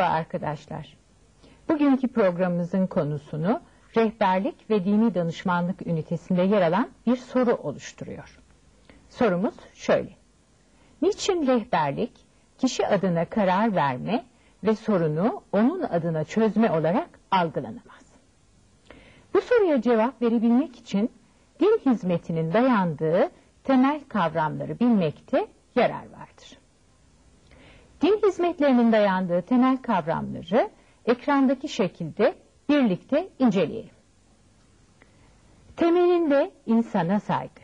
Merhaba arkadaşlar. Bugünkü programımızın konusunu rehberlik ve dini danışmanlık ünitesinde yer alan bir soru oluşturuyor. Sorumuz şöyle. Niçin rehberlik kişi adına karar verme ve sorunu onun adına çözme olarak algılanamaz? Bu soruya cevap verebilmek için din hizmetinin dayandığı temel kavramları bilmekte yarar. Din hizmetlerinin dayandığı temel kavramları ekrandaki şekilde birlikte inceleyelim. Temelinde insana saygı,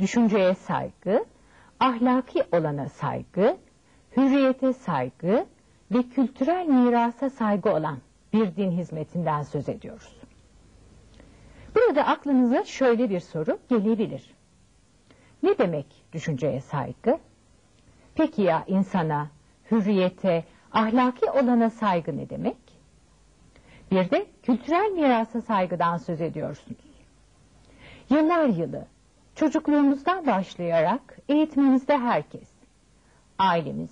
düşünceye saygı, ahlaki olana saygı, hürriyete saygı ve kültürel mirasa saygı olan bir din hizmetinden söz ediyoruz. Burada aklınıza şöyle bir soru gelebilir. Ne demek düşünceye saygı? Peki ya insana, hürriyete, ahlaki olana saygı ne demek? Bir de kültürel mirasa saygıdan söz ediyorsunuz. Yıllar yılı, çocukluğumuzdan başlayarak eğitimimizde herkes, ailemiz,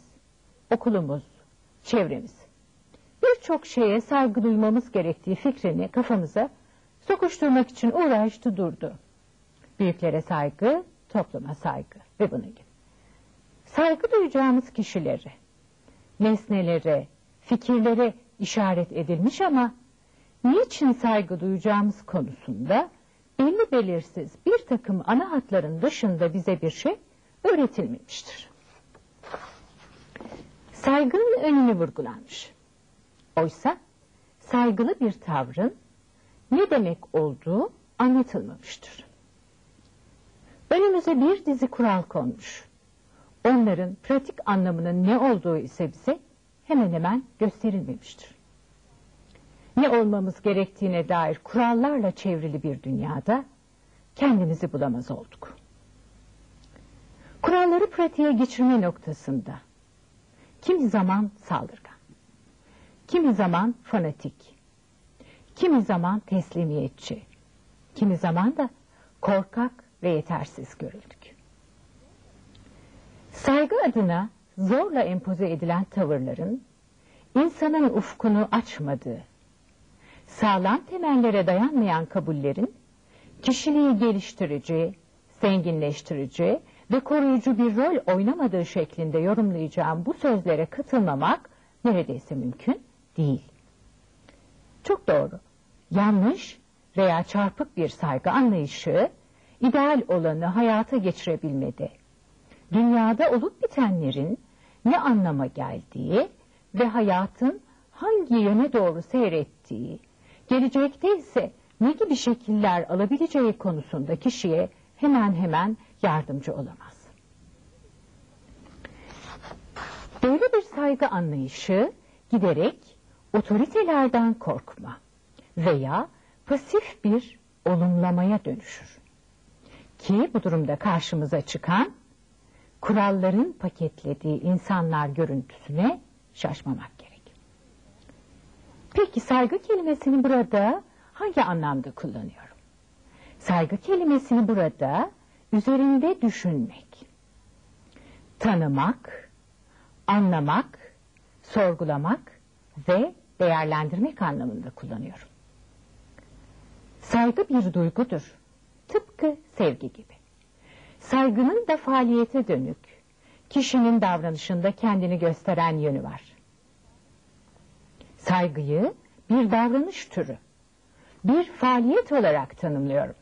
okulumuz, çevremiz, birçok şeye saygı duymamız gerektiği fikrini kafamıza sokuşturmak için uğraştı durdu. Büyüklere saygı, topluma saygı ve bunun gibi. Saygı duyacağımız kişilere, nesnelere, fikirlere işaret edilmiş ama niçin saygı duyacağımız konusunda belli belirsiz bir takım ana hatların dışında bize bir şey öğretilmemiştir. Saygının önünü vurgulanmış. Oysa saygılı bir tavrın ne demek olduğu anlatılmamıştır. Önümüze bir dizi kural konmuş. Onların pratik anlamının ne olduğu ise bize hemen hemen gösterilmemiştir. Ne olmamız gerektiğine dair kurallarla çevrili bir dünyada kendimizi bulamaz olduk. Kuralları pratiğe geçirme noktasında kimi zaman saldırgan, kimi zaman fanatik, kimi zaman teslimiyetçi, kimi zaman da korkak ve yetersiz görüldük. Saygı adına zorla empoze edilen tavırların insanın ufkunu açmadığı, sağlam temellere dayanmayan kabullerin kişiliği geliştirici, zenginleştirici ve koruyucu bir rol oynamadığı şeklinde yorumlayacağım bu sözlere katılmamak neredeyse mümkün değil. Çok doğru. Yanlış veya çarpık bir saygı anlayışı ideal olanı hayata geçirebilmede, dünyada olup bitenlerin ne anlama geldiği ve hayatın hangi yöne doğru seyrettiği, gelecekte ise ne gibi şekiller alabileceği konusunda kişiye hemen hemen yardımcı olamaz. Böyle bir saygı anlayışı giderek otoritelerden korkma veya pasif bir olumlamaya dönüşür. Ki bu durumda karşımıza çıkan kuralların paketlediği insanlar görüntüsüne şaşmamak gerek. Peki saygı kelimesini burada hangi anlamda kullanıyorum? Saygı kelimesini burada üzerinde düşünmek, tanımak, anlamak, sorgulamak ve değerlendirmek anlamında kullanıyorum. Saygı bir duygudur. Tıpkı sevgi gibi. Saygının da faaliyete dönük, kişinin davranışında kendini gösteren yönü var. Saygıyı bir davranış türü, bir faaliyet olarak tanımlıyorum.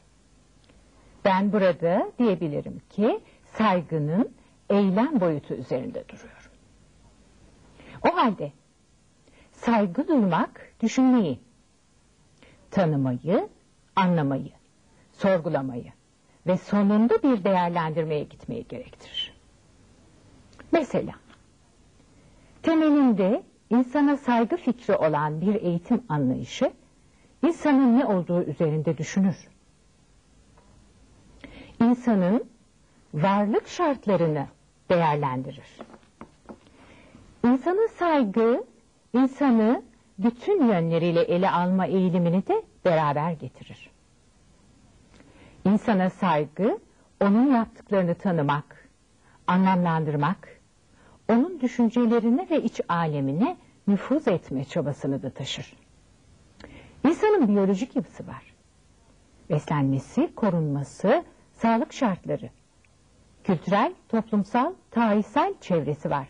Ben burada diyebilirim ki saygının eylem boyutu üzerinde duruyorum. O halde saygı duymak düşünmeyi, tanımayı, anlamayı, sorgulamayı ve sonunda bir değerlendirmeye gitmeyi gerektirir. Mesela temelinde insana saygı fikri olan bir eğitim anlayışı insanın ne olduğu üzerinde düşünür. İnsanın varlık şartlarını değerlendirir. İnsana saygı, insanı bütün yönleriyle ele alma eğilimini de beraber getirir. İnsana saygı, onun yaptıklarını tanımak, anlamlandırmak, onun düşüncelerine ve iç alemine nüfuz etme çabasını da taşır. İnsanın biyolojik yapısı var. Beslenmesi, korunması, sağlık şartları, kültürel, toplumsal, tarihsel çevresi var.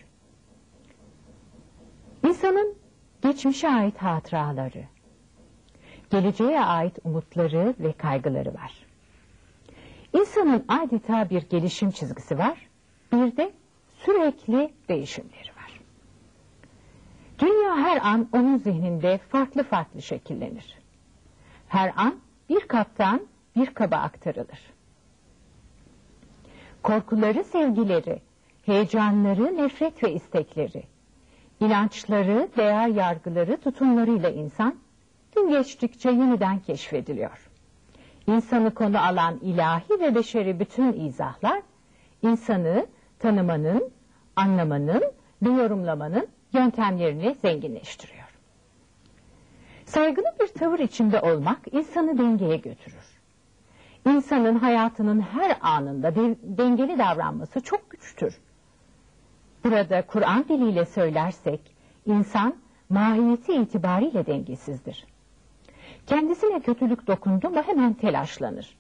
İnsanın geçmişe ait hatıraları, geleceğe ait umutları ve kaygıları var. İnsanın adeta bir gelişim çizgisi var, bir de sürekli değişimleri var. Dünya her an onun zihninde farklı farklı şekillenir. Her an bir kaptan bir kaba aktarılır. Korkuları, sevgileri, heyecanları, nefret ve istekleri, inançları, değer yargıları, tutumlarıyla insan gün geçtikçe yeniden keşfediliyor. İnsanı konu alan ilahi ve beşeri bütün izahlar, insanı tanımanın, anlamanın ve yorumlamanın yöntemlerini zenginleştiriyor. Saygılı bir tavır içinde olmak insanı dengeye götürür. İnsanın hayatının her anında de dengeli davranması çok güçtür. Burada Kur'an diliyle söylersek, insan mahiyeti itibariyle dengesizdir. Kendisine kötülük dokundu mu hemen telaşlanır.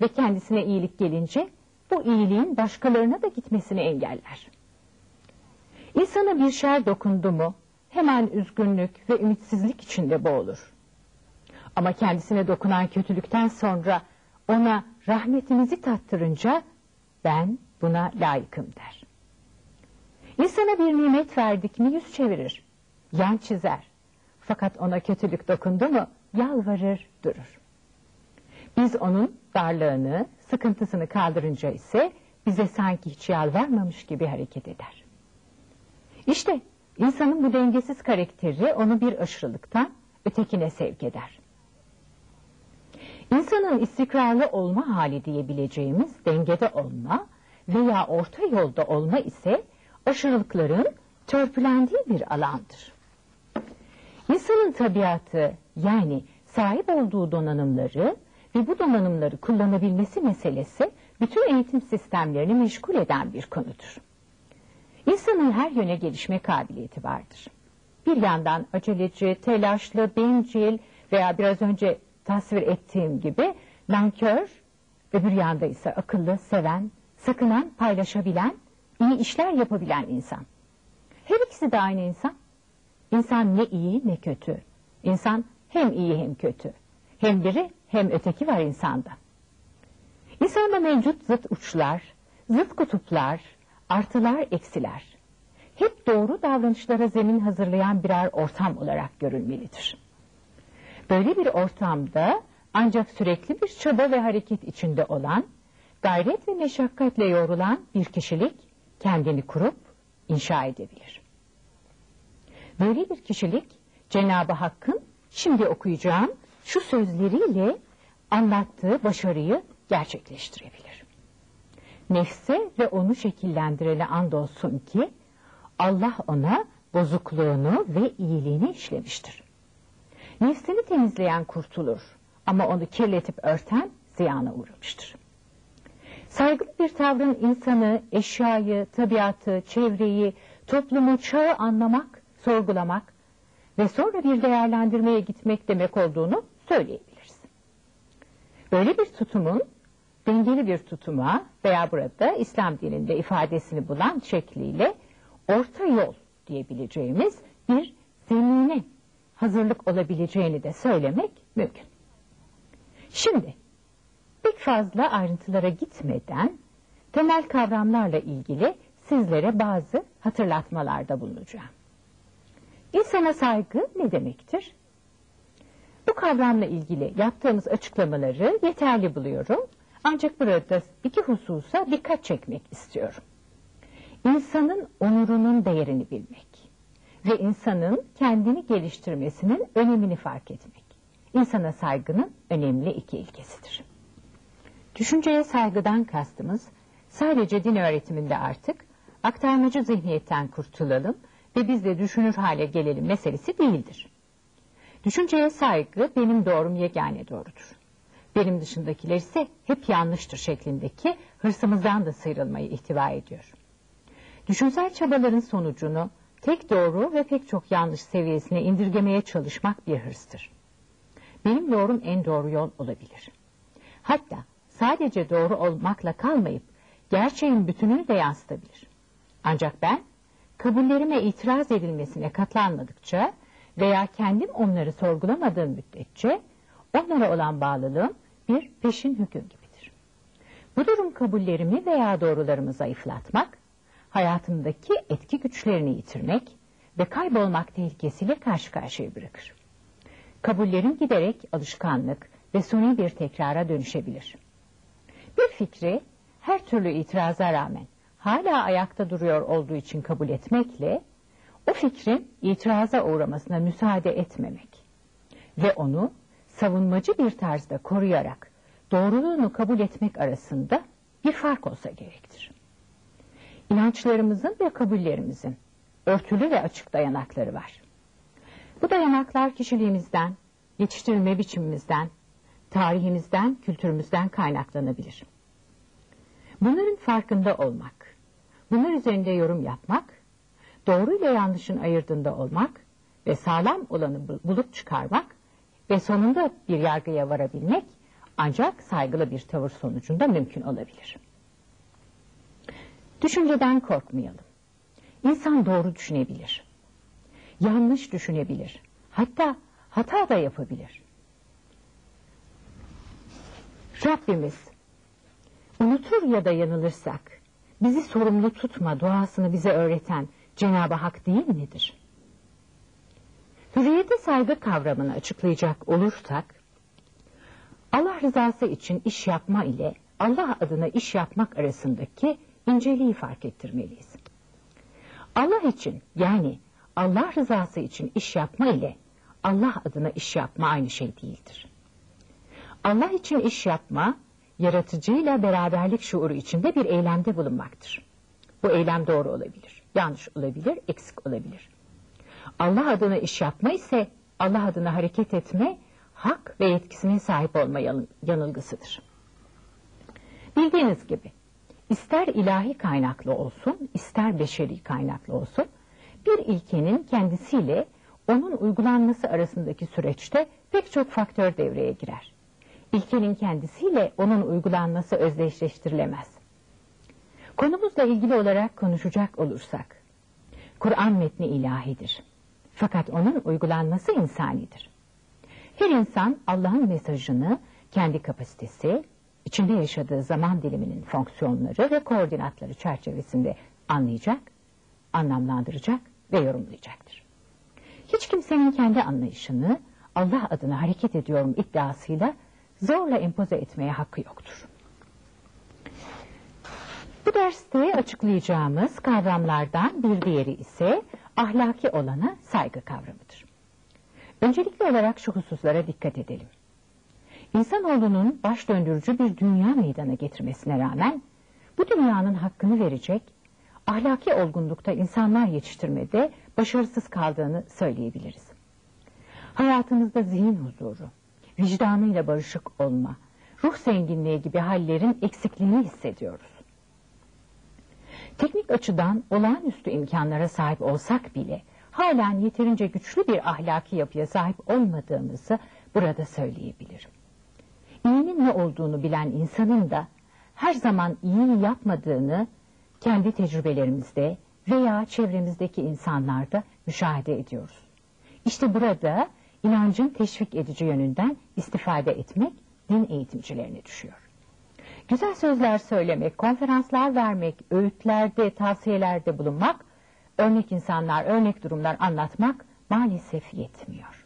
Ve kendisine iyilik gelince bu iyiliğin başkalarına da gitmesini engeller. İnsana bir şer dokundu mu hemen üzgünlük ve ümitsizlik içinde boğulur. Ama kendisine dokunan kötülükten sonra ona rahmetinizi tattırınca ben buna layıkım der. İnsana bir nimet verdik mi yüz çevirir, yan çizer. Fakat ona kötülük dokundu mu yalvarır durur. Biz onun darlığını, sıkıntısını kaldırınca ise bize sanki hiç yalvarmamış gibi hareket eder. İşte insanın bu dengesiz karakteri onu bir aşırılıktan ötekine sevk eder. İnsanın istikrarlı olma hali diyebileceğimiz dengede olma veya orta yolda olma ise aşırılıkların törpülendiği bir alandır. İnsanın tabiatı yani sahip olduğu donanımları ve bu donanımları kullanabilmesi meselesi bütün eğitim sistemlerini meşgul eden bir konudur. İnsanın her yöne gelişme kabiliyeti vardır. Bir yandan aceleci, telaşlı, bencil veya biraz önce tasvir ettiğim gibi nankör, öbür yanda ise akıllı, seven, sakınan, paylaşabilen, iyi işler yapabilen insan. Her ikisi de aynı insan. İnsan ne iyi ne kötü. İnsan hem iyi hem kötü. Hem biri hem öteki var insanda. İnsanda mevcut zıt uçlar, zıt kutuplar, artılar, eksiler. Hep doğru davranışlara zemin hazırlayan birer ortam olarak görülmelidir. Böyle bir ortamda ancak sürekli bir çaba ve hareket içinde olan, gayret ve meşakkatle yorulan bir kişilik kendini kurup inşa edebilir. Böyle bir kişilik Cenab-ı Hakk'ın şimdi okuyacağım şu sözleriyle anlattığı başarıyı gerçekleştirebilir. Nefse ve onu şekillendirene andolsun ki Allah ona bozukluğunu ve iyiliğini işlemiştir. Nefsini temizleyen kurtulur ama onu kirletip örten ziyana uğramıştır. Saygılı bir tavrın insanı, eşyayı, tabiatı, çevreyi, toplumu, çağı anlamak, sorgulamak ve sonra bir değerlendirmeye gitmek demek olduğunu söyleyebiliriz. Böyle bir tutumun dengeli bir tutuma veya burada İslam dininde ifadesini bulan şekliyle orta yol diyebileceğimiz bir zemine hazırlık olabileceğini de söylemek mümkün. Şimdi pek fazla ayrıntılara gitmeden temel kavramlarla ilgili sizlere bazı hatırlatmalarda bulunacağım. İnsana saygı ne demektir? Bu kavramla ilgili yaptığımız açıklamaları yeterli buluyorum. Ancak burada iki hususa dikkat çekmek istiyorum. İnsanın onurunun değerini bilmek ve insanın kendini geliştirmesinin önemini fark etmek. İnsana saygının önemli iki ilkesidir. Düşünceye saygıdan kastımız sadece din öğretiminde artık aktarmacı zihniyetten kurtulalım ve biz de düşünür hale gelelim meselesi değildir. Düşünceye saygı benim doğrum yegane doğrudur. Benim dışındakiler ise hep yanlıştır şeklindeki hırsımızdan da sıyrılmayı ihtiva ediyor. Düşünsel çabaların sonucunu tek doğru ve pek çok yanlış seviyesine indirgemeye çalışmak bir hırstır. Benim doğrum en doğru yol olabilir. Hatta sadece doğru olmakla kalmayıp gerçeğin bütününü de yansıtabilir. Ancak ben kabullerime itiraz edilmesine katlanmadıkça veya kendim onları sorgulamadığım müddetçe onlara olan bağlılığım bir peşin hüküm gibidir. Bu durum kabullerimi veya doğrularımı zayıflatmak, hayatımdaki etki güçlerini yitirmek ve kaybolmak tehlikesiyle karşı karşıya bırakır. Kabullerim giderek alışkanlık ve suni bir tekrara dönüşebilir. Bir fikri her türlü itiraza rağmen hala ayakta duruyor olduğu için kabul etmekle o fikrin itiraza uğramasına müsaade etmemek ve onu savunmacı bir tarzda koruyarak doğruluğunu kabul etmek arasında bir fark olsa gerektir. İnançlarımızın ve kabullerimizin örtülü ve açık dayanakları var. Bu dayanaklar kişiliğimizden, yetiştirilme biçimimizden, tarihimizden, kültürümüzden kaynaklanabilir. Bunların farkında olmak, bunlar üzerinde yorum yapmak, doğru ile yanlışın ayırdığında olmak ve sağlam olanı bulup çıkarmak ve sonunda bir yargıya varabilmek ancak saygılı bir tavır sonucunda mümkün olabilir. Düşünceden korkmayalım. İnsan doğru düşünebilir. Yanlış düşünebilir. Hatta hata da yapabilir. Rabbimiz unutur ya da yanılırsak bizi sorumlu tutma duasını bize öğreten Cenab-ı Hak değil midir? Hürriyete saygı kavramını açıklayacak olursak, Allah rızası için iş yapma ile Allah adına iş yapmak arasındaki inceliği fark ettirmeliyiz. Allah için yani Allah rızası için iş yapma ile Allah adına iş yapma aynı şey değildir. Allah için iş yapma, yaratıcıyla beraberlik şuuru içinde bir eylemde bulunmaktır. Bu eylem doğru olabilir, yanlış olabilir, eksik olabilir. Allah adına iş yapma ise Allah adına hareket etme, hak ve yetkisine sahip olma yanılgısıdır. Bildiğiniz gibi ister ilahi kaynaklı olsun, ister beşeri kaynaklı olsun, bir ilkenin kendisiyle onun uygulanması arasındaki süreçte pek çok faktör devreye girer. İlkenin kendisiyle onun uygulanması özdeşleştirilemez. Konumuzla ilgili olarak konuşacak olursak, Kur'an metni ilahidir. Fakat onun uygulanması insanidir. Her insan Allah'ın mesajını kendi kapasitesi, içinde yaşadığı zaman diliminin fonksiyonları ve koordinatları çerçevesinde anlayacak, anlamlandıracak ve yorumlayacaktır. Hiç kimsenin kendi anlayışını Allah adına hareket ediyorum iddiasıyla zorla empoze etmeye hakkı yoktur. Bu derste açıklayacağımız kavramlardan bir diğeri ise ahlaki olana saygı kavramıdır. Öncelikli olarak şu hususlara dikkat edelim. İnsanoğlunun baş döndürücü bir dünya meydana getirmesine rağmen bu dünyanın hakkını verecek, ahlaki olgunlukta insanlar yetiştirmede başarısız kaldığını söyleyebiliriz. Hayatımızda zihin huzuru, vicdanıyla barışık olma, ruh zenginliği gibi hallerin eksikliğini hissediyoruz. Teknik açıdan olağanüstü imkanlara sahip olsak bile halen yeterince güçlü bir ahlaki yapıya sahip olmadığımızı burada söyleyebilirim. İyinin ne olduğunu bilen insanın da her zaman iyi yapmadığını kendi tecrübelerimizde veya çevremizdeki insanlarda müşahede ediyoruz. İşte burada inancın teşvik edici yönünden istifade etmek din eğitimcilerine düşüyor. Güzel sözler söylemek, konferanslar vermek, öğütlerde, tavsiyelerde bulunmak, örnek insanlar, örnek durumlar anlatmak maalesef yetmiyor.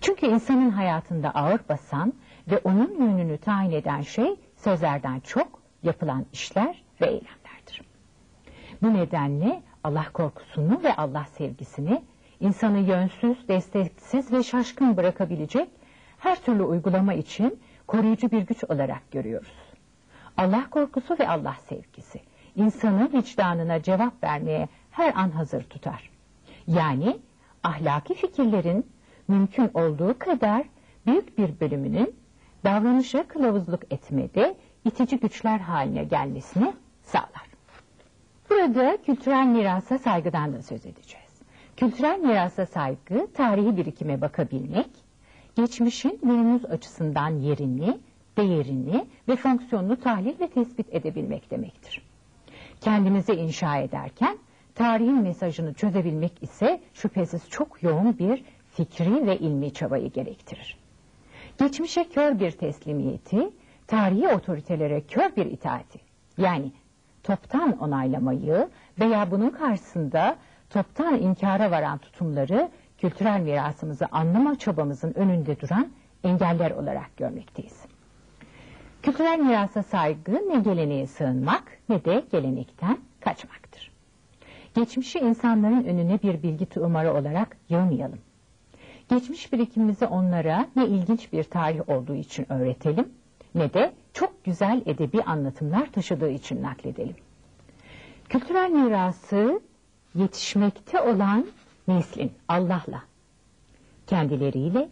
Çünkü insanın hayatında ağır basan ve onun yönünü tayin eden şey sözlerden çok yapılan işler ve eylemlerdir. Bu nedenle Allah korkusunu ve Allah sevgisini insanı yönsüz, desteksiz ve şaşkın bırakabilecek her türlü uygulama için koruyucu bir güç olarak görüyoruz. Allah korkusu ve Allah sevgisi insanı vicdanına cevap vermeye her an hazır tutar. Yani ahlaki fikirlerin mümkün olduğu kadar büyük bir bölümünün davranışa kılavuzluk etmede itici güçler haline gelmesini sağlar. Burada kültürel mirasa saygıdan da söz edeceğiz. Kültürel mirasa saygı, tarihi birikime bakabilmek, geçmişin günümüz açısından yerini, değerini ve fonksiyonunu tahlil ve tespit edebilmek demektir. Kendimizi inşa ederken tarihin mesajını çözebilmek ise şüphesiz çok yoğun bir fikri ve ilmi çabayı gerektirir. Geçmişe kör bir teslimiyeti, tarihi otoritelere kör bir itaati, yani toptan onaylamayı veya bunun karşısında toptan inkara varan tutumları kültürel mirasımızı anlama çabamızın önünde duran engeller olarak görmekteyiz. Kültürel mirasa saygı ne geleneğe sığınmak ne de gelenekten kaçmaktır. Geçmişi insanların önüne bir bilgi tuğmarı olarak yığmayalım. Geçmiş birikimimizi onlara ne ilginç bir tarih olduğu için öğretelim ne de çok güzel edebi anlatımlar taşıdığı için nakledelim. Kültürel mirası yetişmekte olan neslin Allah'la, kendileriyle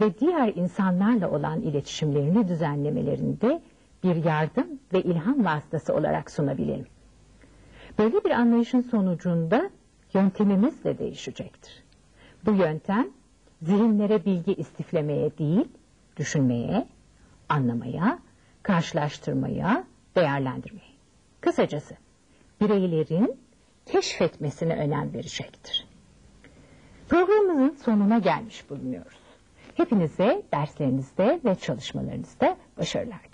ve diğer insanlarla olan iletişimlerini düzenlemelerinde bir yardım ve ilham vasıtası olarak sunabilelim. Böyle bir anlayışın sonucunda yöntemimiz de değişecektir. Bu yöntem zihinlere bilgi istiflemeye değil, düşünmeye, anlamaya, karşılaştırmaya, değerlendirmeye. Kısacası bireylerin keşfetmesine önem verecektir. Programımızın sonuna gelmiş bulunuyoruz. Hepinize derslerinizde ve çalışmalarınızda başarılar.